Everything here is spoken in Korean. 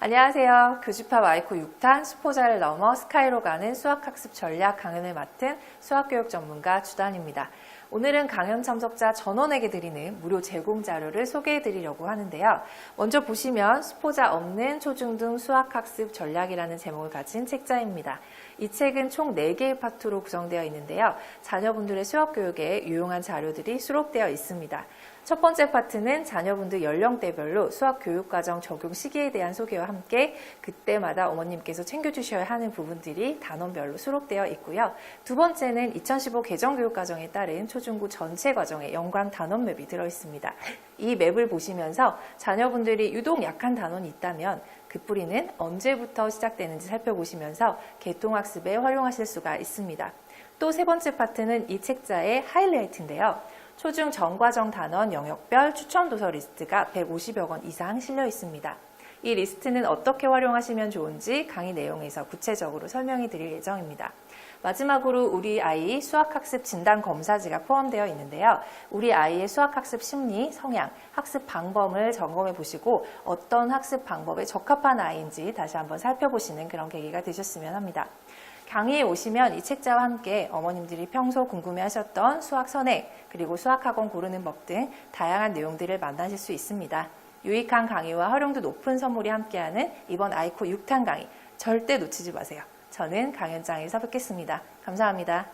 안녕하세요. 교집합 아이코 6탄 수포자를 넘어 스카이로 가는 수학학습 전략 강연을 맡은 수학교육 전문가 주단입니다. 오늘은 강연 참석자 전원에게 드리는 무료 제공 자료를 소개해 드리려고 하는데요. 먼저 보시면 수포자 없는 초중등 수학학습 전략이라는 제목을 가진 책자입니다. 이 책은 총 4개의 파트로 구성되어 있는데요. 자녀분들의 수학교육에 유용한 자료들이 수록되어 있습니다. 첫 번째 파트는 자녀분들 연령대별로 수학 교육과정 적용 시기에 대한 소개와 함께 그때마다 어머님께서 챙겨주셔야 하는 부분들이 단원별로 수록되어 있고요. 두 번째는 2015 개정교육과정에 따른 초중고 전체 과정에 연관 단원 맵이 들어있습니다. 이 맵을 보시면서 자녀분들이 유독 약한 단원이 있다면 그 뿌리는 언제부터 시작되는지 살펴보시면서 개통학습에 활용하실 수가 있습니다. 또 세 번째 파트는 이 책자의 하이라이트인데요. 초중 전과정 단원 영역별 추천 도서 리스트가 150여 권 이상 실려 있습니다. 이 리스트는 어떻게 활용하시면 좋은지 강의 내용에서 구체적으로 설명해 드릴 예정입니다. 마지막으로 우리 아이 수학학습 진단 검사지가 포함되어 있는데요. 우리 아이의 수학학습 심리, 성향, 학습 방법을 점검해 보시고 어떤 학습 방법에 적합한 아이인지 다시 한번 살펴보시는 그런 계기가 되셨으면 합니다. 강의에 오시면 이 책자와 함께 어머님들이 평소 궁금해하셨던 수학 선행 그리고 수학학원 고르는 법 등 다양한 내용들을 만나실 수 있습니다. 유익한 강의와 활용도 높은 선물이 함께하는 이번 아이코 6탄 강의 절대 놓치지 마세요. 저는 강연장에서 뵙겠습니다. 감사합니다.